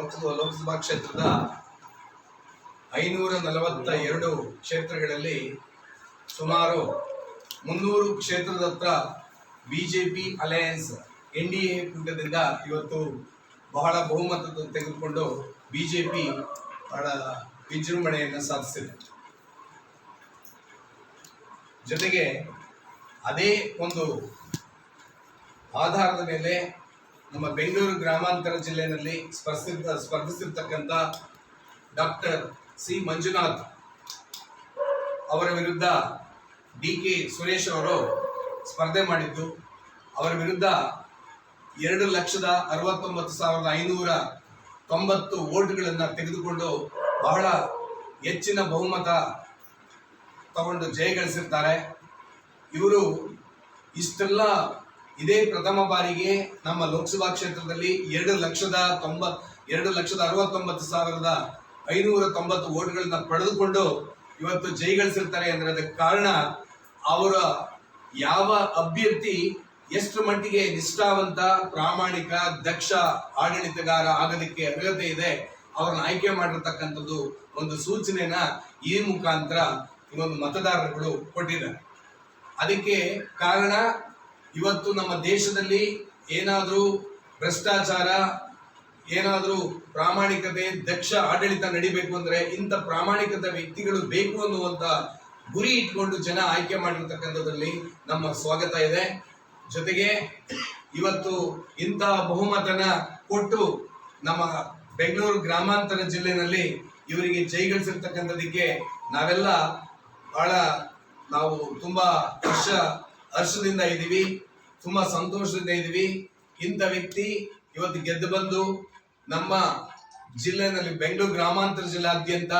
ಲೋಕಸಭಾ ಲೋಕಸಭಾ ಕ್ಷೇತ್ರದ ಐನೂರ ನಲವತ್ತ ಎರಡು ಕ್ಷೇತ್ರಗಳಲ್ಲಿ ಸುಮಾರು ಮುನ್ನೂರು ಕ್ಷೇತ್ರದತ್ತ B J P alliance N D A ಕೂಟದಿಂದ ಇವತ್ತು ಬಹಳ ಬಹುಮತ ತೆಗೆದುಕೊಂಡು ಬಿ ಜೆ ಪಿ ಬಹಳ ವಿಜೃಂಭಣೆಯನ್ನು ಸಾಧಿಸಿದೆ. ಜೊತೆಗೆ ಅದೇ ಒಂದು ಆಧಾರದ ಮೇಲೆ ನಮ್ಮ ಬೆಂಗಳೂರು ಗ್ರಾಮಾಂತರ ಜಿಲ್ಲೆಯಲ್ಲಿ ಸ್ಪರ್ಧಿಸಿದ ಸ್ಪರ್ಧಿಸಿರ್ತಕ್ಕಂಥ ಡಾಕ್ಟರ್ ಸಿ ಮಂಜುನಾಥ್ ಅವರ ವಿರುದ್ಧ ಡಿ ಕೆ ಸುರೇಶ್ ಅವರು ಸ್ಪರ್ಧೆ ಮಾಡಿದ್ದು. ಅವರ ವಿರುದ್ಧ ಎರಡು ಲಕ್ಷದ ಅರವತ್ತೊಂಬತ್ತು ಸಾವಿರದ ಐನೂರ ತೊಂಬತ್ತು ವೋಟ್ಗಳನ್ನು ತೆಗೆದುಕೊಂಡು ಬಹಳ ಹೆಚ್ಚಿನ ಬಹುಮತ ತಗೊಂಡು ಜಯಗಳಿಸಿರ್ತಾರೆ ಇವರು ಇಷ್ಟೆಲ್ಲ ಇದೇ ಪ್ರಥಮ ಬಾರಿಗೆ ನಮ್ಮ ಲೋಕಸಭಾ ಕ್ಷೇತ್ರದಲ್ಲಿ ಎರಡು ಲಕ್ಷದ ತೊಂಬ, ಎರಡು ಲಕ್ಷದ ಅರವತ್ತೊಂಬತ್ತು ಸಾವಿರದ ಐನೂರ ತೊಂಬತ್ತು ಓಟ್ಗಳನ್ನ ಪಡೆದುಕೊಂಡು ಇವತ್ತು ಜೈಗಳಿಸಿರ್ತಾರೆ ಅಂದ್ರೆ ಅದಕ್ಕೆ ಕಾರಣ ಅವರ ಯಾವ ಅಭ್ಯರ್ಥಿ ಎಷ್ಟು ಮಟ್ಟಿಗೆ ನಿಷ್ಠಾವಂತ, ಪ್ರಾಮಾಣಿಕ, ದಕ್ಷ ಆಡಳಿತಗಾರ ಆಗೋದಕ್ಕೆ ಅರ್ಹತೆ ಇದೆ ಅವ್ರನ್ನ ಆಯ್ಕೆ ಮಾಡಿರ್ತಕ್ಕಂಥದ್ದು ಒಂದು ಸೂಚನೆನ ಈ ಮುಖಾಂತರ ಈ ಒಂದು ಮತದಾರರುಗಳು ಕೊಟ್ಟಿದ್ದಾರೆ. ಅದಕ್ಕೆ ಕಾರಣ ಇವತ್ತು ನಮ್ಮ ದೇಶದಲ್ಲಿ ಏನಾದರೂ ಭ್ರಷ್ಟಾಚಾರ, ಏನಾದರೂ ಪ್ರಾಮಾಣಿಕತೆ, ದಕ್ಷ ಆಡಳಿತ ನಡಿಬೇಕು ಅಂದರೆ ಇಂಥ ಪ್ರಾಮಾಣಿಕತೆ ವ್ಯಕ್ತಿಗಳು ಬೇಕು ಅನ್ನುವಂತ ಗುರಿ ಇಟ್ಕೊಂಡು ಜನ ಆಯ್ಕೆ ಮಾಡಿರ್ತಕ್ಕಂಥದ್ರಲ್ಲಿ ನಮ್ಮ ಸ್ವಾಗತ ಇದೆ. ಜೊತೆಗೆ ಇವತ್ತು ಇಂತಹ ಬಹುಮತನ ಕೊಟ್ಟು ನಮ್ಮ ಬೆಂಗಳೂರು ಗ್ರಾಮಾಂತರ ಜಿಲ್ಲೆನಲ್ಲಿ ಇವರಿಗೆ ಜೈಗಳಿಸಿರ್ತಕ್ಕಂಥದಕ್ಕೆ ನಾವೆಲ್ಲ ಬಹಳ ನಾವು ತುಂಬ ಹರ್ಷ ಹರ್ಷದಿಂದ ಇದ್ದೀವಿ, ತುಂಬಾ ಸಂತೋಷದಿಂದ ಇದ್ದೀವಿ. ಇಂಥ ವ್ಯಕ್ತಿ ಇವತ್ತು ಗೆದ್ದು ಬಂದು ನಮ್ಮ ಜಿಲ್ಲೆನಲ್ಲಿ ಬೆಂಗಳೂರು ಗ್ರಾಮಾಂತರ ಜಿಲ್ಲಾದ್ಯಂತ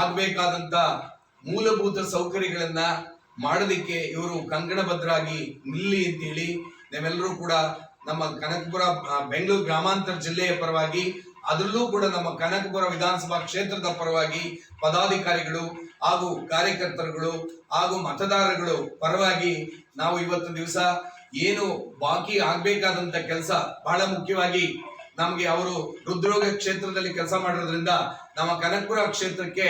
ಆಗ್ಬೇಕಾದಂತ ಮೂಲಭೂತ ಸೌಕರ್ಯಗಳನ್ನ ಮಾಡೋದಿಕ್ಕೆ ಇವರು ಕಂಕಣಬದ್ಧರಾಗಿ ನಿಲ್ಲಿ ಅಂತೇಳಿ ನಾವೆಲ್ಲರೂ ಕೂಡ ನಮ್ಮ ಕನಕಪುರ ಬೆಂಗಳೂರು ಗ್ರಾಮಾಂತರ ಜಿಲ್ಲೆಯ ಪರವಾಗಿ, ಅದರಲ್ಲೂ ಕೂಡ ನಮ್ಮ ಕನಕಪುರ ವಿಧಾನಸಭಾ ಕ್ಷೇತ್ರದ ಪರವಾಗಿ ಪದಾಧಿಕಾರಿಗಳು ಹಾಗೂ ಕಾರ್ಯಕರ್ತರುಗಳು ಹಾಗೂ ಮತದಾರರುಗಳು ಪರವಾಗಿ ನಾವು ಇವತ್ತು ದಿವಸ ಏನು ಬಾಕಿ ಆಗ್ಬೇಕಾದಂತ ಕೆಲಸ ಬಹಳ ಮುಖ್ಯವಾಗಿ ನಮಗೆ ಅವರು ಹೃದ್ರೋಗ ಕ್ಷೇತ್ರದಲ್ಲಿ ಕೆಲಸ ಮಾಡಿರೋದ್ರಿಂದ ನಮ್ಮ ಕನಕಪುರ ಕ್ಷೇತ್ರಕ್ಕೆ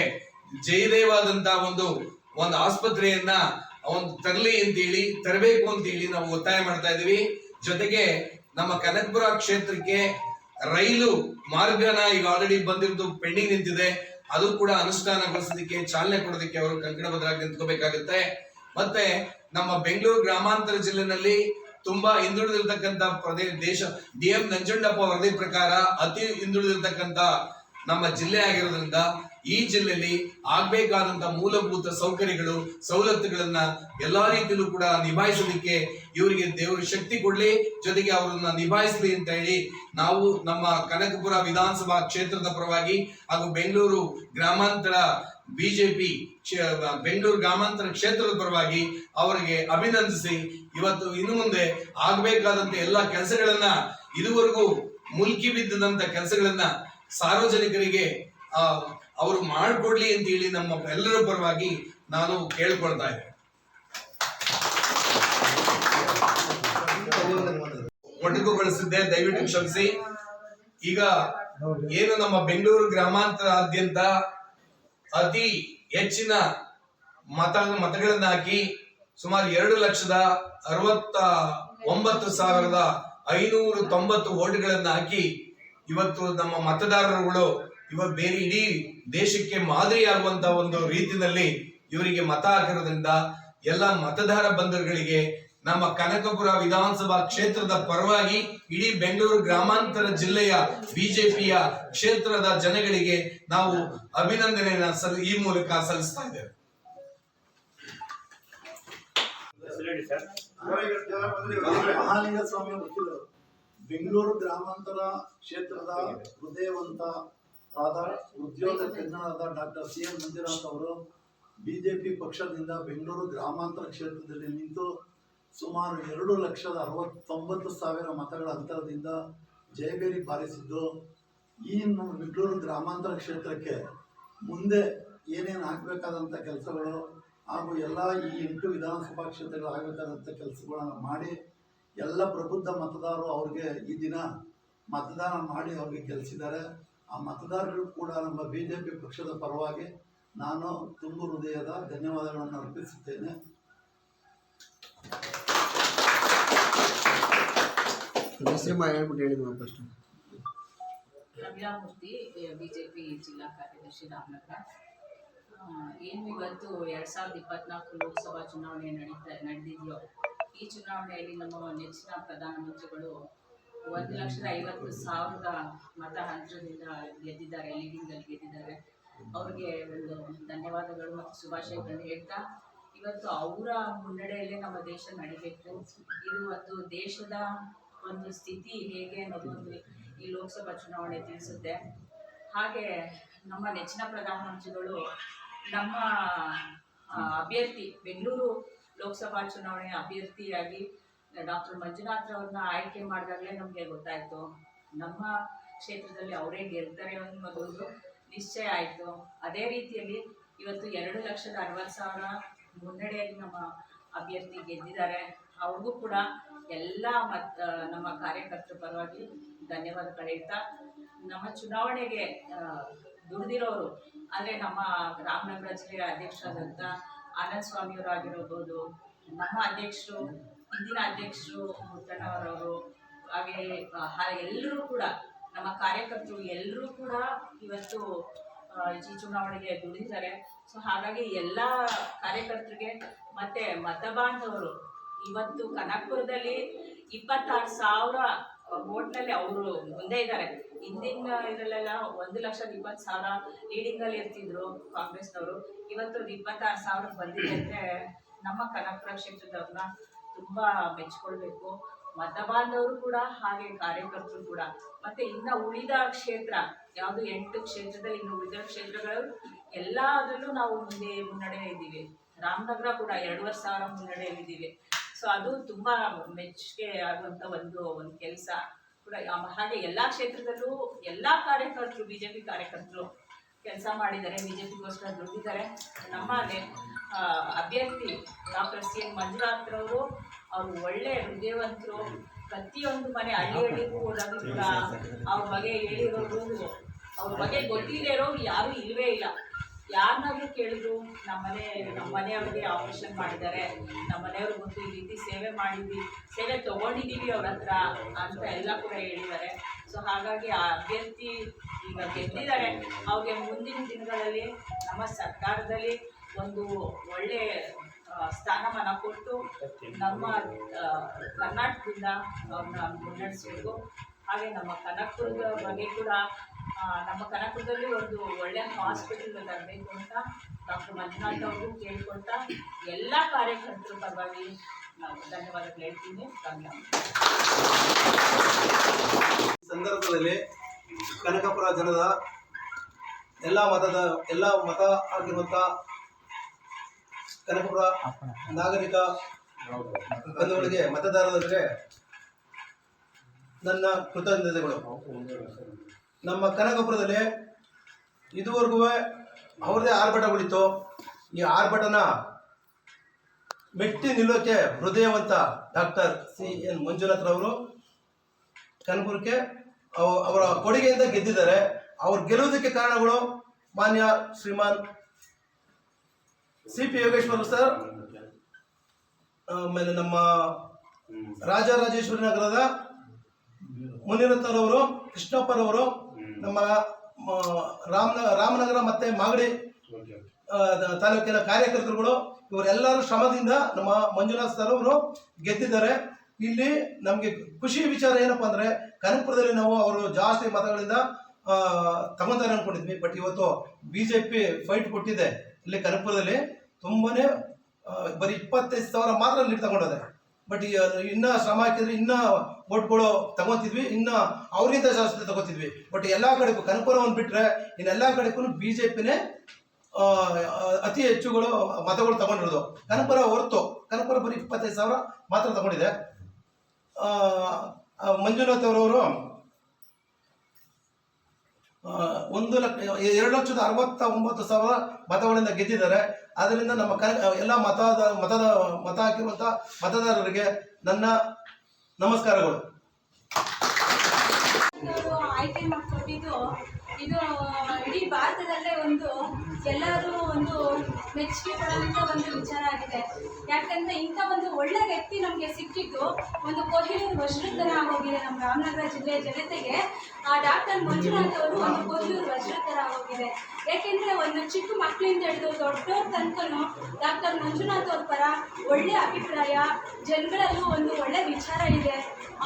ಜಯದೇವಾದಂತ ಒಂದು ಒಂದು ಆಸ್ಪತ್ರೆಯನ್ನ ಒಂದು ತರಲಿ ಅಂತೇಳಿ, ತರಬೇಕು ಅಂತೇಳಿ ನಾವು ಒತ್ತಾಯ ಮಾಡ್ತಾ ಇದೀವಿ ಜೊತೆಗೆ ನಮ್ಮ ಕನಕಪುರ ಕ್ಷೇತ್ರಕ್ಕೆ ರೈಲು ಮಾರ್ಗನ ಈಗ ಆಲ್ರೆಡಿ ಬಂದಿರೋದು ಪೆಂಡಿಂಗ್ ನಿಂತಿದೆ. ಅದು ಕೂಡ ಅನುಷ್ಠಾನಗೊಳಿಸೋದಕ್ಕೆ ಚಾಲನೆ ಕೊಡೋದಕ್ಕೆ ಅವರು ಕಂಕಣಬದ್ಧರಾಗಿ ನಿಂತ್ಕೋಬೇಕಾಗುತ್ತೆ. ಮತ್ತೆ ನಮ್ಮ ಬೆಂಗಳೂರು ಗ್ರಾಮಾಂತರ ಜಿಲ್ಲೆನಲ್ಲಿ ತುಂಬಾ ಹಿಂದುಳಿದಿರ್ತಕ್ಕಂಥ ಪ್ರದೇಶ ದೇಶ, ಡಿ ಎಂ ನಂಜುಂಡಪ್ಪ ವರದಿ ಪ್ರಕಾರ ಅತಿ ಹಿಂದುಳಿದಿರ್ತಕ್ಕಂಥ ನಮ್ಮ ಜಿಲ್ಲೆ ಆಗಿರೋದ್ರಿಂದ ಈ ಜಿಲ್ಲೆಯಲ್ಲಿ ಆಗ್ಬೇಕಾದಂತ ಮೂಲಭೂತ ಸೌಕರ್ಯಗಳು, ಸವಲತ್ತುಗಳನ್ನ ಎಲ್ಲಾ ರೀತಿಯಲ್ಲೂ ಕೂಡ ನಿಭಾಯಿಸಲಿಕ್ಕೆ ಇವರಿಗೆ ದೇವರು ಶಕ್ತಿ ಕೊಡ್ಲಿ, ಜೊತೆಗೆ ಅವರನ್ನ ನಿಭಾಯಿಸಲಿ ಅಂತ ಹೇಳಿ ನಾವು ನಮ್ಮ ಕನಕಪುರ ವಿಧಾನಸಭಾ ಕ್ಷೇತ್ರದ ಪರವಾಗಿ ಹಾಗೂ ಬೆಂಗಳೂರು ಗ್ರಾಮಾಂತರ ಬಿಜೆಪಿ ಬೆಂಗಳೂರು ಗ್ರಾಮಾಂತರ ಕ್ಷೇತ್ರದ ಪರವಾಗಿ ಅವರಿಗೆ ಅಭಿನಂದಿಸಿ ಇವತ್ತು ಇನ್ನು ಮುಂದೆ ಆಗಬೇಕಾದಂತ ಎಲ್ಲ ಕೆಲಸಗಳನ್ನ ಇದುವರೆಗೂ ಮುಲ್ಕಿ ಬಿದ್ದಂತ ಕೆಲಸಗಳನ್ನ ಸಾರ್ವಜನಿಕರಿಗೆ ಅವರು ಮಾಡಿಕೊಡ್ಲಿ ಅಂತ ಹೇಳಿ ನಮ್ಮ ಎಲ್ಲರ ಪರವಾಗಿ ನಾನು ಕೇಳ್ಕೊಳ್ತಾ ಇದ್ದೇನೆ ಬಳಸಿದ್ದೆ, ದಯವಿಟ್ಟು ಕ್ಷಮಿಸಿ. ಈಗ ಏನು ನಮ್ಮ ಬೆಂಗಳೂರು ಗ್ರಾಮಾಂತರಾದ್ಯಂತ ಅತಿ ಹೆಚ್ಚಿನ ಮತ ಮತಗಳನ್ನ ಹಾಕಿ ಸುಮಾರು ಎರಡು ಲಕ್ಷದ ಅರವತ್ತ ಒಂಬತ್ತು ಸಾವಿರದ ಐನೂರ ತೊಂಬತ್ತು ಓಟ್ಗಳನ್ನ ಹಾಕಿ ಇವತ್ತು ನಮ್ಮ ಮತದಾರರುಗಳು ಇವತ್ತು ಬೇರೆ ಇಡೀ ದೇಶಕ್ಕೆ ಮಾದರಿಯಾಗುವಂತ ಒಂದು ರೀತಿಯಲ್ಲಿ ಇವರಿಗೆ ಮತ ಹಾಕಿರೋದ್ರಿಂದ ಎಲ್ಲ ಮತದಾರ ಬಂಧುಗಳಿಗೆ ನಮ್ಮ ಕನಕಪುರ ವಿಧಾನಸಭಾ ಕ್ಷೇತ್ರದ ಪರವಾಗಿ ಇಡೀ ಬೆಂಗಳೂರು ಗ್ರಾಮಾಂತರ ಜಿಲ್ಲೆಯ ಬಿಜೆಪಿಯ ಕ್ಷೇತ್ರದ ಜನಗಳಿಗೆ ನಾವು ಅಭಿನಂದನೆಯನ್ನ ಸಲ್, ಈ ಮೂಲಕ ಸಲ್ಲಿಸ್ತಾ ಇದ್ದೇವೆ. ಮಹಾಲಿಂಗ ಸ್ವಾಮಿ ಬೆಂಗಳೂರು ಗ್ರಾಮಾಂತರ ಕ್ಷೇತ್ರದ ಹೃದಯವಂತ ಉದ್ಯೋಗ ತಜ್ಞರಾದ ಡಾಕ್ಟರ್ ಸಿ ಎಂ ಮಂಜುನಾಥ್ ಅವರು ಬಿಜೆಪಿ ಪಕ್ಷದಿಂದ ಬೆಂಗಳೂರು ಗ್ರಾಮಾಂತರ ಕ್ಷೇತ್ರದಲ್ಲಿ ನಿಂತು ಸುಮಾರು ಎರಡು ಲಕ್ಷದ ಅರವತ್ತೊಂಬತ್ತು ಸಾವಿರ ಮತಗಳ ಅಂತರದಿಂದ ಜಯಬೇರಿ ಬಾರಿಸಿದ್ದು ಈ ಬೆಂಗಳೂರು ಗ್ರಾಮಾಂತರ ಕ್ಷೇತ್ರಕ್ಕೆ ಮುಂದೆ ಏನೇನು ಆಗಬೇಕಾದಂಥ ಕೆಲಸಗಳು ಹಾಗೂ ಎಲ್ಲ ಈ ಎಂಟು ವಿಧಾನಸಭಾ ಕ್ಷೇತ್ರಗಳು ಆಗಬೇಕಾದಂಥ ಕೆಲಸಗಳನ್ನು ಮಾಡಿ ಎಲ್ಲ ಪ್ರಬುದ್ಧ ಮತದಾರರು ಅವ್ರಿಗೆ ಈ ದಿನ ಮತದಾನ ಮಾಡಿ ಅವ್ರಿಗೆ ಗೆಲ್ಲಿಸಿದ್ದಾರೆ ಆ ಮತದಾರರು ಕೂಡ ನಮ್ಮ ಬಿ ಜೆ ಪಿ ಪಕ್ಷದ ಪರವಾಗಿ ನಾನು ತುಂಬು ಹೃದಯದ ಧನ್ಯವಾದಗಳನ್ನು ಅರ್ಪಿಸುತ್ತೇನೆ. ರಮ್ಯಾಮೂರ್ತಿ ಬಿಜೆಪಿ ಜಿಲ್ಲಾ ಕಾರ್ಯದರ್ಶಿ ರಾಮನಗರ. ಏನು ಇವತ್ತು ಎರಡ್ ಸಾವಿರದ ಇಪ್ಪತ್ನಾಲ್ಕು ಲೋಕಸಭಾ ಚುನಾವಣೆ ನಡೀತಾ ನಡೆದಿದೆಯೋ ಈ ಚುನಾವಣೆಯಲ್ಲಿ ನಮ್ಮ ನೆಚ್ಚಿನ ಪ್ರಧಾನಮಂತ್ರಿಗಳು ಒಂದು ಲಕ್ಷದ ಐವತ್ತು ಸಾವಿರದ ಮತ ಅಂತರದಿಂದ ಗೆದ್ದಿದ್ದಾರೆ, ಲೀಡಿಂಗಲ್ಲಿ ಗೆದ್ದಿದ್ದಾರೆ. ಅವ್ರಿಗೆ ಒಂದು ಧನ್ಯವಾದಗಳು ಮತ್ತು ಶುಭಾಶಯಗಳನ್ನು ಹೇಳ್ತಾ, ಇವತ್ತು ಅವರ ಮುನ್ನಡೆಯಲ್ಲೇ ನಮ್ಮ ದೇಶ ನಡಿಬೇಕು. ಇದು ಒಂದು ದೇಶದ ಒಂದು ಸ್ಥಿತಿ ಹೇಗೆ ಅನ್ನೋದು ಈ ಲೋಕಸಭಾ ಚುನಾವಣೆ ತಿಳಿಸುತ್ತೆ. ಹಾಗೆ ನಮ್ಮ ನೆಚ್ಚಿನ ಪ್ರಧಾನಮಂತ್ರಿಗಳು, ನಮ್ಮ ಅಭ್ಯರ್ಥಿ, ಬೆಂಗಳೂರು ಲೋಕಸಭಾ ಚುನಾವಣೆ ಅಭ್ಯರ್ಥಿಯಾಗಿ ಡಾಕ್ಟರ್ ಮಂಜುನಾಥ್ ಅವ್ರನ್ನ ಆಯ್ಕೆ ಮಾಡಿದಾಗಲೇ ನಮಗೆ ಗೊತ್ತಾಯಿತು. ನಮ್ಮ ಕ್ಷೇತ್ರದಲ್ಲಿ ಅವರೇ ಗೆಲ್ತಾರೆ ಅನ್ನೋದೊಂದು ನಿಶ್ಚಯ ಆಯಿತು. ಅದೇ ರೀತಿಯಲ್ಲಿ ಇವತ್ತು ಎರಡು ಲಕ್ಷದ ಅರವತ್ತು ಸಾವಿರ ಮುನ್ನಡೆಯಲ್ಲಿ ನಮ್ಮ ಅಭ್ಯರ್ಥಿ ಗೆದ್ದಿದ್ದಾರೆ. ಅವ್ರಿಗೂ ಕೂಡ ಎಲ್ಲ ಮತ್ ನಮ್ಮ ಕಾರ್ಯಕರ್ತರ ಪರವಾಗಿ ಧನ್ಯವಾದ ಕಳೆಯುತ್ತಾ ನಮ್ಮ ಚುನಾವಣೆಗೆ ದುಡಿದಿರೋರು ದುಡ್ದಿರೋರು, ಅಂದರೆ ನಮ್ಮ ರಾಮನಗರ ಜಿಲ್ಲೆಯ ಅಧ್ಯಕ್ಷರಾದಂಥ ಆನಂದ್ ಸ್ವಾಮಿಯವರಾಗಿರ್ಬೋದು, ನಮ್ಮ ಅಧ್ಯಕ್ಷರು ಹಿಂದಿನ ಅಧ್ಯಕ್ಷರು ಮುದ್ದಣ್ಣವರವರು ಹಾಗೆ ಎಲ್ಲರೂ ಕೂಡ, ನಮ್ಮ ಕಾರ್ಯಕರ್ತರು ಎಲ್ಲರೂ ಕೂಡ ಇವತ್ತು ಈ ಚುನಾವಣೆಗೆ ದುಡಿದಿದ್ದಾರೆ. ಸೊ ಹಾಗಾಗಿ ಎಲ್ಲ ಕಾರ್ಯಕರ್ತರಿಗೆ, ಮತ್ತೆ ಮತ ಬಾಂಧವರು, ಇವತ್ತು ಕನಕಪುರದಲ್ಲಿ ಇಪ್ಪತ್ತಾರು ಸಾವಿರ ಓಟ್ನಲ್ಲಿ ಅವರು ಮುಂದೆ ಇದ್ದಾರೆ. ಹಿಂದಿನ ಇದರಲ್ಲೆಲ್ಲ ಒಂದು ಲಕ್ಷದ ಇಪ್ಪತ್ತು ಸಾವಿರ ಲೀಡಿಂಗಲ್ಲಿ ಇರ್ತಿದ್ರು ಕಾಂಗ್ರೆಸ್ನವರು. ಇವತ್ತು ಇಪ್ಪತ್ತಾರು ಸಾವಿರ ಬಂದಿದೆ ನಮ್ಮ ಕನಕಪುರ ಕ್ಷೇತ್ರದವ್ರನ್ನ ತುಂಬ ಮೆಚ್ಕೊಳ್ಬೇಕು. ಮತ ಬಾಂಧವರು ಕೂಡ ಹಾಗೆ ಕಾರ್ಯಕರ್ತರು ಕೂಡ. ಮತ್ತೆ ಇನ್ನ ಉಳಿದ ಕ್ಷೇತ್ರ, ಯಾವುದು ಎಂಟು ಕ್ಷೇತ್ರದಲ್ಲಿ ಇನ್ನು ಉಳಿದ ಕ್ಷೇತ್ರಗಳು, ಎಲ್ಲದರಲ್ಲೂ ನಾವು ಮುಂದೆ ಮುನ್ನಡೆ ಇದ್ದೀವಿ. ರಾಮನಗರ ಕೂಡ ಎರಡೂವರೆ ಸಾವಿರ ಮುನ್ನಡೆಯಲ್ಲಿದ್ದೀವಿ. ಸೊ ಅದು ತುಂಬಾ ಮೆಚ್ಚುಗೆ ಆಗುವಂತ ಒಂದು ಒಂದು ಕೆಲಸ ಕೂಡ. ಹಾಗೆ ಎಲ್ಲಾ ಕ್ಷೇತ್ರದಲ್ಲೂ ಎಲ್ಲಾ ಕಾರ್ಯಕರ್ತರು, ಬಿಜೆಪಿ ಕಾರ್ಯಕರ್ತರು ಕೆಲಸ ಮಾಡಿದ್ದಾರೆ, ಬಿಜೆಪಿಗೋಸ್ಕರ ದುಡಿದಿದ್ದಾರೆ ನಮ್ಮ ಅಭ್ಯರ್ಥಿ ಡಾಕ್ಟರ್ ಸಿ ಎನ್ ಮಂಜುನಾಥ್ರವರು ಅವರು ಒಳ್ಳೆ ಹೃದಯವಂತರು ಪ್ರತಿಯೊಂದು ಮನೆ ಹಳ್ಳಿ ಹಳ್ಳಿಗೂ ಕೂಡ ಅವ್ರ ಬಗ್ಗೆ ಹೇಳಿರೋರು ಅವ್ರ ಬಗ್ಗೆ ಗೊತ್ತಿಲ್ಲದೆ ಇರೋರು ಯಾರೂ ಇಲ್ವೇ ಇಲ್ಲ. ಯಾರನ್ನಾದ್ರೂ ಕೇಳಿದ್ರು ನಮ್ಮನೆ ನಮ್ಮ ಮನೆಯವ್ರಿಗೆ ಆಪರೇಷನ್ ಮಾಡಿದ್ದಾರೆ. ನಮ್ಮ ಮನೆಯವ್ರಿಗೆ ಗೊತ್ತು ಈ ರೀತಿ ಸೇವೆ ಮಾಡಿದ್ವಿ ಸೇವೆ ತಗೊಂಡಿದ್ದೀವಿ ಅವ್ರ ಹತ್ರ ಅಂತ ಎಲ್ಲ ಕೂಡ ಹೇಳಿದ್ದಾರೆ. ಸೊ ಹಾಗಾಗಿ ಆ ಅಭ್ಯರ್ಥಿ ಈಗ ಗೆದ್ದಿದ್ದಾರೆ. ಅವ್ರಿಗೆ ಮುಂದಿನ ದಿನಗಳಲ್ಲಿ ನಮ್ಮ ಸರ್ಕಾರದಲ್ಲಿ ಒಂದು ಒಳ್ಳೆ ಸ್ಥಾನಮಾನ ಕೊಟ್ಟು ನಮ್ಮ ಕರ್ನಾಟಕದಿಂದ ಅವ್ರನ್ನ ಮುನ್ನಡೆಸಬೇಕು. ಹಾಗೆ ನಮ್ಮ ಕನಕಪುರದ ಬಗ್ಗೆ ಕೂಡ ನಮ್ಮ ಕನಕಪುರದಲ್ಲಿ ಒಂದು ಒಳ್ಳೆ ಹಾಸ್ಪಿಟಲ್ ತರಬೇಕು ಅಂತ ಡಾಕ್ಟರ್ ಮಂಜುನಾಥ್ ಅವರು ಕೇಳ್ಕೊಳ್ತಾ ಎಲ್ಲ ಕಾರ್ಯಕರ್ತರ ಪರವಾಗಿ ನಾವು ಧನ್ಯವಾದಗಳು ಹೇಳ್ತೀನಿ. ಈ ಸಂದರ್ಭದಲ್ಲಿ ಕನಕಪುರ ಜನದ ಎಲ್ಲ ಮತದ, ಎಲ್ಲ ಮತ ಆಗಿರುವಂಥ ಕನಕಪುರ ನಾಗರಿಕ ಬಂಧುಗಳಿಗೆ ಮತದಾರರಿಗೆ ನನ್ನ ಕೃತಜ್ಞತೆಗಳು. ನಮ್ಮ ಕನಕಪುರದಲ್ಲಿ ಇದುವರೆಗೂ ಅವ್ರದ್ದೇ ಆರ್ಭಟಗಳಿತ್ತು ಈ ಆರ್ಭಟನ ಮೆಟ್ಟಿ ನಿಲ್ಲೋಕೆ ಹೃದಯವಂತ ಡಾಕ್ಟರ್ ಸಿ ಎನ್ ಮಂಜುನಾಥ್ರವರು ಕನಕಪುರಕ್ಕೆ ಅವ- ಅವರ ಕೊಡುಗೆಯಿಂದ ಗೆದ್ದಿದ್ದಾರೆ. ಅವ್ರು ಗೆಲ್ಲುವುದಕ್ಕೆ ಕಾರಣಗಳು ಮಾನ್ಯ Shriman C P Yogeshwara sir. ಆಮೇಲೆ ನಮ್ಮ ರಾಜರಾಜೇಶ್ವರಿ ನಗರದ ಮುನಿರತ್ನರವರು, ಕೃಷ್ಣಪ್ಪರವರು, ನಮ್ಮ ರಾಮನ ರಾಮನಗರ ಮತ್ತೆ ಮಾಗಡಿ ತಾಲೂಕಿನ ಕಾರ್ಯಕರ್ತರುಗಳು, ಇವರೆಲ್ಲರೂ ಶ್ರಮದಿಂದ ನಮ್ಮ ಮಂಜುನಾಥ್ ಸರ್ ಅವರು ಗೆದ್ದಿದ್ದಾರೆ. ಇಲ್ಲಿ ನಮಗೆ ಖುಷಿ ವಿಚಾರ ಏನಪ್ಪಾ ಅಂದ್ರೆ, ಕನಕಪುರದಲ್ಲಿ ನಾವು ಅವರು ಜಾಸ್ತಿ ಮತಗಳಿಂದ ತಗೊಂತಾರೆ ಅನ್ಕೊಂಡಿದ್ವಿ ಬಟ್ ಇವತ್ತು ಬಿಜೆಪಿ ಫೈಟ್ ಕೊಟ್ಟಿದೆ. ಇಲ್ಲಿ ಕನಕಪುರದಲ್ಲಿ ತುಂಬಾನೇ ಬರೀ ಇಪ್ಪತ್ತೈದು ಸಾವಿರ ಮಾತ್ರ ನೀರು ತಗೊಂಡಿದೆ ಬಟ್ ಇನ್ನ ಶ್ರಮ ಹಾಕಿದ್ರೆ ಇನ್ನ ಓಟ್ಗಳು ತಗೋತಿದ್ವಿ, ಇನ್ನ ಅವರಿಂದ ಜಾಸ್ತಿ ತಗೋತಿದ್ವಿ. ಬಟ್ ಎಲ್ಲಾ ಕಡೆಗೂ ಕನಕಪುರವನ್ನು ಬಿಟ್ರೆ ಇನ್ನೆಲ್ಲಾ ಕಡೆಗೂ ಬಿಜೆಪಿನೇ ಅತಿ ಹೆಚ್ಚುಗಳು ಮತಗಳು ತಗೊಂಡಿರೋದು. ಕನಕಪುರ ಹೊರತು ಕನಕಪುರ ಬರೀ ಇಪ್ಪತ್ತೈದು ಸಾವಿರ ಮಾತ್ರ ತಗೊಂಡಿದೆ. ಮಂಜುನಾಥ್ ಅವರವರು ಒಂದು ಲಕ್ಷ ಎರಡು ಲಕ್ಷದ ಅರವತ್ತ ಒಂಬತ್ತು ಸಾವಿರ ಮತಗಳಿಂದ ಗೆದ್ದಿದ್ದಾರೆ. ಅದರಿಂದ ನಮ್ಮ ಕ ಎಲ್ಲ ಮತದ ಮತದ, ಮತ ಹಾಕಿರುವಂಥ ಮತದಾರರಿಗೆ ನನ್ನ ನಮಸ್ಕಾರಗಳು. ಇದು, ಇಡೀ ಭಾರತದಲ್ಲೇ ಒಂದು, ಎಲ್ಲರೂ ಒಂದು ಮೆಚ್ಚುಗೆ ಪಡುವಂಥ ಒಂದು ವಿಚಾರ ಆಗಿದೆ. ಯಾಕಂದ್ರೆ ಇಂಥ ಒಂದು ಒಳ್ಳೆ ವ್ಯಕ್ತಿ ನಮಗೆ ಸಿಕ್ಕಿದ್ದು ಒಂದು ಕೊಹಿನೂರು ವಜ್ರತನ ಆಗೋಗಿದೆ ನಮ್ಮ ರಾಮನಗರ ಜಿಲ್ಲೆಯ ಜನತೆಗೆ. ಆ ಡಾಕ್ಟರ್ ಮಂಜುನಾಥ್ ಅವರು ಒಂದು ಕೊಹಿನೂರು ವಜ್ರತರ ಆಗೋಗಿದೆ. ಯಾಕೆಂದ್ರೆ ಒಂದು ಚಿಕ್ಕ ಮಕ್ಕಳಿಂದ ಹಿಡಿದು ದೊಡ್ಡವ್ರ ತನಕನು ಡಾಕ್ಟರ್ ಮಂಜುನಾಥ್ ಅವ್ರ ಪರ ಒಳ್ಳೆ ಅಭಿಪ್ರಾಯ, ಜನಗಳಲ್ಲೂ ಒಂದು ಒಳ್ಳೆ ವಿಚಾರ ಇದೆ.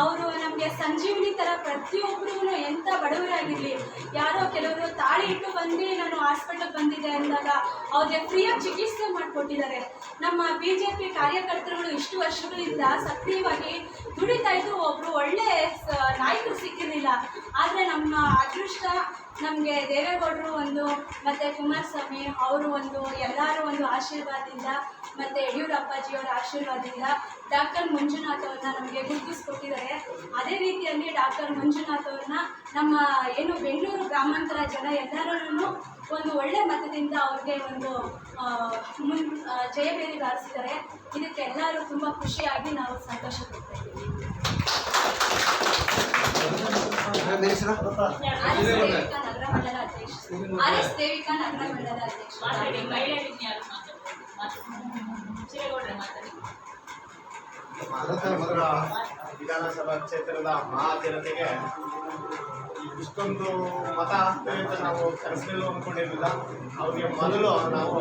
ಅವರು ನಮಗೆ ಸಂಜೀವಿನಿ ಥರ ಪ್ರತಿಯೊಬ್ಬರಿಗೂ ಎಂಥ ಬಡವರಾಗಿರಲಿ, ಯಾರೋ ಕೆಲವರು ತಾಳಿ ಇಟ್ಟು ಬಂದು ನಾನು ಹಾಸ್ಪಿಟಲ್ ಬಂದಿದೆ ಅಂದಾಗ ಅವ್ರಿಗೆ ಫ್ರೀಯಾಗಿ ಚಿಕಿತ್ಸೆ ಮಾಡಿಕೊಟ್ಟಿದ್ದಾರೆ. ನಮ್ಮ ಬಿ ಜೆ ಪಿ ಕಾರ್ಯಕರ್ತರುಗಳು ಇಷ್ಟು ವರ್ಷಗಳಿಂದ ಸಕ್ರಿಯವಾಗಿ ದುಡಿತಾ ಇದ್ದು ಒಬ್ಬರು ಒಳ್ಳೆ ನಾಯಕರು ಸಿಕ್ಕಿರಲಿಲ್ಲ. ಆದರೆ ನಮ್ಮ ಅದೃಷ್ಟ ನಮಗೆ ದೇವೇಗೌಡರು ಒಂದು ಮತ್ತು ಕುಮಾರಸ್ವಾಮಿ ಅವರು ಒಂದು ಎಲ್ಲರೂ ಒಂದು ಆಶೀರ್ವಾದದಿಂದ ಮತ್ತು ಯಡಿಯೂರಪ್ಪಾಜಿಯವರ ಆಶೀರ್ವಾದದಿಂದ ಡಾಕ್ಟರ್ ಮಂಜುನಾಥ್ ಅವ್ರನ್ನ ನಮಗೆ ಗುರುತಿಸ್ಕೊಟ್ಟಿದ್ದಾರೆ. ಅದೇ ರೀತಿಯಲ್ಲಿ ಡಾಕ್ಟರ್ ಮಂಜುನಾಥ್ ಅವ್ರನ್ನ ನಮ್ಮ ಏನು ಬೆಂಗಳೂರು ಗ್ರಾಮಾಂತರ ಜನ ಎಲ್ಲರೂ ಒಂದು ಒಳ್ಳೆ ಮತದಿಂದ ಅವ್ರಿಗೆ ಒಂದು ಮುನ್ ಜಯಬೇರಿ ಬಾರಿಸಿದ್ದಾರೆ ಇದಕ್ಕೆ ಎಲ್ಲರೂ ತುಂಬ ಖುಷಿಯಾಗಿ ನಾವು ಸಂತೋಷ ಪಡ್ತಾ ಇದ್ದೀವಿ ನಗರ ಮಂಡಲ ಅಧ್ಯಕ್ಷ ಆರ್ ಎಸ್ ದೇವಿಕಾ ನಗರ ಮಂಡಲ ವಿಧಾನಸಭಾ ಕ್ಷೇತ್ರದ ಮಹಾಜನತೆಗೆ ಇಷ್ಟೊಂದು ಮತ ಆಗ್ತದೆ ಅಂತ ನಾವು ಕರೆಸಲಿಲ್ಲ ಅಂದ್ಕೊಂಡಿರಲಿಲ್ಲ ಅವ್ರಿಗೆ ಮೊದಲು ನಾವು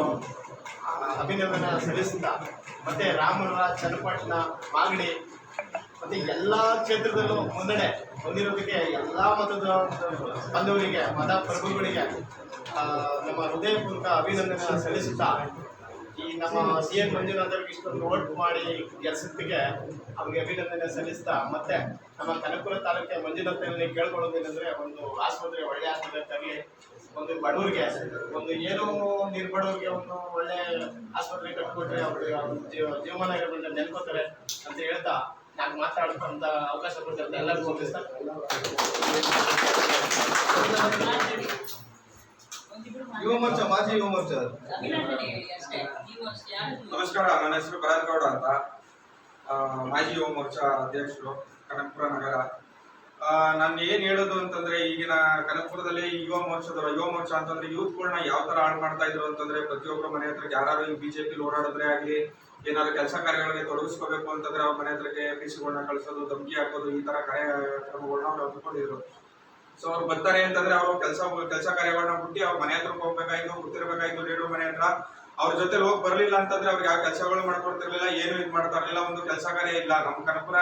ಅಭಿನಂದನೆ ಸಲ್ಲಿಸುತ್ತಾ ಮತ್ತೆ ರಾಮನಗರ ಚನ್ನಪಟ್ಟಣ ಮಾಗಡಿ ಮತ್ತೆ ಎಲ್ಲ ಕ್ಷೇತ್ರದಲ್ಲೂ ಮುನ್ನಡೆ ಹೊಂದಿರೋದಕ್ಕೆ ಎಲ್ಲ ಮತದ ಬಂಧುಗಳಿಗೆ ಮತ ಪ್ರಭುಗಳಿಗೆ ನಮ್ಮ ಹೃದಯಪೂರ್ವಕ ಅಭಿನಂದನೆ ಸಲ್ಲಿಸುತ್ತಾ ಈ ನಮ್ಮ ಸಿ ಎನ್ ಮಂಜುನಾಥ್ ಅವ್ರಿಗೆ ಇಷ್ಟೊಂದು ಓಟ್ ಮಾಡಿ ಗೆಲ್ಸಿದ್ದಕ್ಕೆ ಅವ್ರಿಗೆ ಅಭಿನಂದನೆ ಸಲ್ಲಿಸ್ತಾ ಮತ್ತೆ ನಮ್ಮ ಕನಕಪುರ ತಾಲೂಕಿನ ಮಂಜುನಾಥನಲ್ಲಿ ಕೇಳ್ಕೊಳ್ಳೋದೇನೆಂದ್ರೆ ಒಂದು ಆಸ್ಪತ್ರೆ, ಒಳ್ಳೆ ಆಸ್ಪತ್ರೆ ತರಲಿ ಒಂದು ಬಡವರಿಗೆ ಒಂದು ಏನೋ ನಿರ್ಬಡವರಿಗೆ ಒಂದು ಒಳ್ಳೆ ಆಸ್ಪತ್ರೆ ಕಟ್ಕೊಟ್ರೆ ಅವ್ರಿಗೆ ಅವ್ರ ಜೀವ, ಜೀವಮಾನ ಇರೋದ್ರಿಂದ ನೆನ್ಕೋತಾರೆ ಅಂತ ಹೇಳ್ತಾ ನಾನು ಮಾತಾಡ್ಕೊಂತ ಅವಕಾಶ ಕೊಡ್ತಾರೆ ಎಲ್ಲರಿಗೂ ಯುವ ಮೋರ್ಚಾ ಮಾಜಿ ಯುವ ಮೋರ್ಚಾ. ನಮಸ್ಕಾರ ನನ್ನ ಹೆಸರು ಭರತ್ ಗೌಡ ಅಂತ. ಮಾಜಿ ಯುವ ಮೋರ್ಚಾ ಅಧ್ಯಕ್ಷರು ಕನಕಪುರ ನಗರ. ನಾನು ಏನು ಹೇಳೋದು ಅಂತಂದ್ರೆ ಈಗಿನ ಕನಕಪುರದಲ್ಲಿ ಯುವ ಮೋರ್ಚಾದವರು ಯುವ ಮೋರ್ಚಾ ಅಂತಂದ್ರೆ ಯೂತ್ಗಳನ್ನ ಯಾವ ತರ ಹಾಳು ಮಾಡ್ತಾ ಇದ್ರು ಅಂತಂದ್ರೆ ಪ್ರತಿಯೊಬ್ಬರ ಮನೆ ಹತ್ರ ಯಾರು ಈ ಬಿಜೆಪಿ ಓಡಾಡಿದ್ರೆ ಆಗ್ಲಿ ಏನಾದ್ರು ಕೆಲಸ ಕಾರ್ಯಗಳಿಗೆ ತೊಡಗಿಸ್ಕೋಬೇಕು ಅಂತಂದ್ರೆ ಅವ್ರ ಮನೆ ಹತ್ರಕ್ಕೆ ಪಿಸಿಗಳನ್ನ ಕಳಿಸೋದು, ಧಮಕಿ ಹಾಕೋದು, ಈ ತರ ಕಾರ್ಯಕ್ರಮಗಳನ್ನ ಅವ್ರು ಹಮ್ಮಿಕೊಂಡಿದ್ರು ಸೊ ಅವ್ರು ಬರ್ತಾರೆ ಅಂತಂದ್ರೆ ಅವ್ರು ಕೆಲಸ ಕೆಲಸ ಕಾರ್ಯಗಳನ್ನ ಹುಟ್ಟಿ ಅವ್ರ ಮನೆ ಹತ್ರಕ್ಕೆ ಹೋಗ್ಬೇಕಾಯ್ತು ಗೊತ್ತಿರ್ಬೇಕಾಯ್ತು ರೇಡಿಯೋ ಮನೆ ಹತ್ರ. ಅವ್ರ ಜೊತೆ ಹೋಗಿ ಬರ್ಲಿಲ್ಲ ಅಂತಂದ್ರೆ ಅವ್ರಿಗೆ ಯಾವ ಕೆಲಸಗಳು ಮಾಡ್ಕೊಡ್ತಿರ್ಲಿಲ್ಲ, ಏನು ಇದು ಮಾಡ್ತಾ ಇರ್ಲಿಲ್ಲ ಒಂದು ಕೆಲಸ ಕಾರ್ಯ ಇಲ್ಲ. ನಮ್ಮ ಕನಪುರ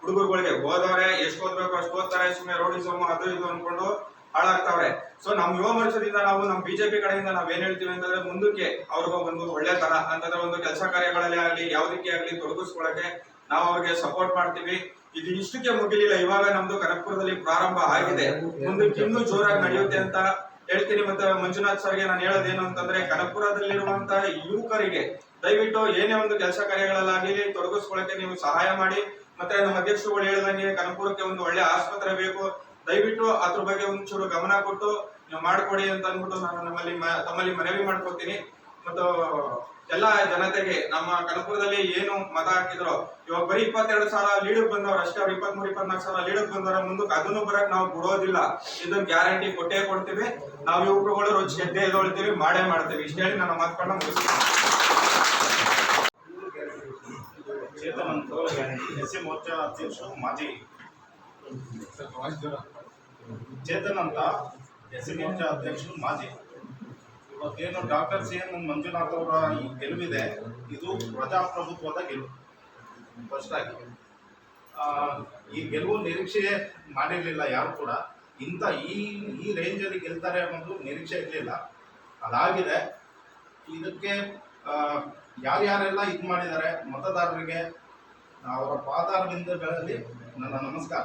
ಹುಡುಗರುಗಳಿಗೆ ಓದವ್ರೆ, ಎಷ್ಟು ಓದ್ಬೇಕು ಅಷ್ಟು ಓದ್ತಾರೆ ಸುಮ್ಮನೆ ರೋಡಿಸಮ್ ಅದು ಇದು ಅನ್ಕೊಂಡು ಹಾಳಾಗ್ತಾವ್ರೆ. ಸೊ ನಮ್ ಯುವ ಮೋರ್ಚಾದಿಂದ ನಾವು ನಮ್ಮ ಬಿಜೆಪಿ ಕಡೆಯಿಂದ ನಾವ್ ಏನ್ ಹೇಳ್ತೀವಿ ಅಂತಂದ್ರೆ ಮುಂದಕ್ಕೆ ಅವ್ರಿಗೆ ಒಂದು ಒಳ್ಳೆ ತರ, ಅಂತಂದ್ರೆ ಒಂದು ಕೆಲಸ ಕಾರ್ಯಗಳಲ್ಲಿ ಆಗ್ಲಿ, ಯಾವ್ದಕ್ಕೆ ಆಗ್ಲಿ ತೊಡಗಿಸ್ಕೊಳಕ್ಕೆ ನಾವು ಅವ್ರಿಗೆ ಸಪೋರ್ಟ್ ಮಾಡ್ತೀವಿ. ಇದು ಇಷ್ಟಕ್ಕೆ ಮುಗಿಲಿಲ್ಲ. ಇವಾಗ ನಮ್ದು ಕನಕಪುರದಲ್ಲಿ ಪ್ರಾರಂಭ ಆಗಿದೆ. ಮುಂದಕ್ಕೆ ಇನ್ನೂ ಜೋರಾಗಿ ನಡೆಯುತ್ತೆ ಅಂತ ಹೇಳ್ತೀನಿ. ಮತ್ತೆ ಮಂಜುನಾಥ್ ಸರ್ಗೆ ನಾನು ಹೇಳೋದೇನು ಅಂತಂದ್ರೆ ಕನಕ್ಪುರದಲ್ಲಿರುವಂತಹ ಯುವಕರಿಗೆ ದಯವಿಟ್ಟು ಏನೇ ಒಂದು ಕೆಲಸ ಕಾರ್ಯಗಳಲ್ಲಾಗಲಿ ತೊಡಗಿಸ್ಕೊಳ್ಳಕ್ಕೆ ನೀವು ಸಹಾಯ ಮಾಡಿ. ಮತ್ತೆ ನಮ್ಮ ಅಧ್ಯಕ್ಷರುಗಳು ಹೇಳಿದಂಗೆ ಕನಕಪುರಕ್ಕೆ ಒಂದು ಒಳ್ಳೆ ಆಸ್ಪತ್ರೆ ಬೇಕು. ದಯವಿಟ್ಟು ಅದ್ರ ಬಗ್ಗೆ ಒಂಚೂರು ಗಮನ ಕೊಟ್ಟು ನೀವು ಮಾಡ್ಕೊಡಿ ಅಂತ ಅಂದ್ಬಿಟ್ಟು ನಾನು ನಮ್ಮಲ್ಲಿ ತಮ್ಮಲ್ಲಿ ಮನವಿ ಮಾಡ್ಕೊತೀನಿ. ಮತ್ತು ಎಲ್ಲ ಜನತೆಗೆ ನಮ್ಮ ಕನಕಪುರದಲ್ಲಿ ಏನು ಮತ ಹಾಕಿದ್ರು, ಇವಾಗ ಬರೀ ಇಪ್ಪತ್ತೆರಡು ಸಾವಿರ ಲೀಡರ್ ಬಂದವ್ರು ಅಷ್ಟೇ, ಅವ್ರು ಇಪ್ಪತ್ಮೂರು, ಇಪ್ಪತ್ನಾಲ್ಕು ಸಾವಿರ ಲೀಡರ್ ಬಂದವರ ಮುಂದಕ್ಕೆ ಅದನ್ನು ಬರಕ್ ನಾವು ಬಿಡೋದಿಲ್ಲ. ಇದನ್ನ ಗ್ಯಾರಂಟಿ ಕೊಟ್ಟೇ ಕೊಡ್ತೀವಿ. ನಾವು ಯುವಕರುಗಳು ರುಚಿ ಗೆದ್ದೆ ಮಾಡೇ ಮಾಡ್ತೀವಿ. ಇಷ್ಟ ಹೇಳಿ ನನ್ನ ಮಾತುಕೊಂಡು ಮುಗಿಸ್ತೀನಿ. ಚೇತನ್ ಎಸ್ ಸಿ ಮೋರ್ಚಾ ಅಧ್ಯಕ್ಷರು ಮಾಜಿ ಚೇತನ್ ಅಂತ ಎಸ್ ಎಂ ಮೋರ್ಚಾ ಅಧ್ಯಕ್ಷರು ಮಾಜಿ. ಇವತ್ತೇನು ಡಾಕ್ಟರ್ ಸಿ ಎನ್ ಮಂಜುನಾಥ್ ಅವರ ಈ ಗೆಲುವಿದೆ, ಇದು ಪ್ರಜಾಪ್ರಭುತ್ವದ ಗೆಲುವು. ಫಸ್ಟ್ ಆಗಿ. ಈ ಗೆಲುವು ನಿರೀಕ್ಷೆ ಮಾಡಿರಲಿಲ್ಲ ಯಾರು ಕೂಡ. ಇಂಥ ಈ ಈ ರೇಂಜಲ್ಲಿ ಗೆಲ್ತಾರೆ ಅನ್ನೋದು ನಿರೀಕ್ಷೆ ಇರಲಿಲ್ಲ. ಅದಾಗಿದೆ. ಇದಕ್ಕೆ ಯಾರ್ಯಾರೆಲ್ಲ ಇದು ಮಾಡಿದ್ದಾರೆ, ಮತದಾರರಿಗೆ, ಅವರ ಪಾದಾರವಿಂದಗಳಲ್ಲಿ ನನ್ನ ನಮಸ್ಕಾರ.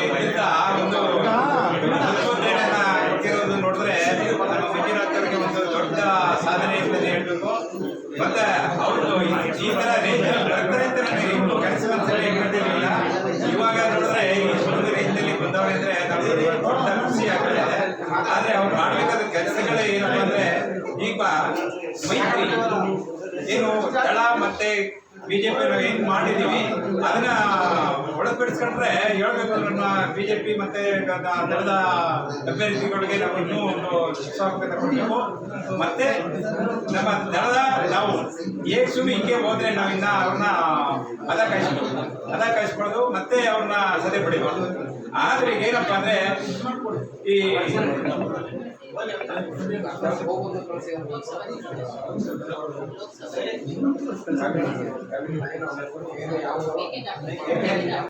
ಮತ್ತೆ ಬಿಜೆಪಿ ಏನ್ ಮಾಡಿದೀವಿ. ಅದನ್ನ ಒಳಪಡಿಸ್ಕೊಂಡ್ರೆ ಹೇಳ್ಬೇಕು ನಮ್ಮ ಬಿಜೆಪಿ ಮತ್ತೆ ದಳದ ಅಭ್ಯರ್ಥಿಗಳಿಗೆ ನಾವು ಇನ್ನೂ ಒಂದು ಶಿಕ್ಷಾರ್ಹತೆ ಕೊಡಬೇಕು. ಮತ್ತೆ ನಮ್ಮ ದಳದ ನಾವು ಏಕ್ ಸುಮ್ಮನೆ ಹಿಂಗೆ ಹೋದ್ರೆ ನಾವಿನ್ನ ಅವ್ರನ್ನ ಅದ ಕಾಯಿಸ್ಬೋದು ಅದ ಕಾಯಿಸ್ಬಾರ್ದು ಮತ್ತೆ ಅವ್ರನ್ನ ಸದೆ ಪಡಿಬಾರ್ದು ಆದ್ರೆ ಏನಪ್ಪಾ ಅಂದ್ರೆ ಈ ಏಕೆ ಡಾಕ್ಟರ್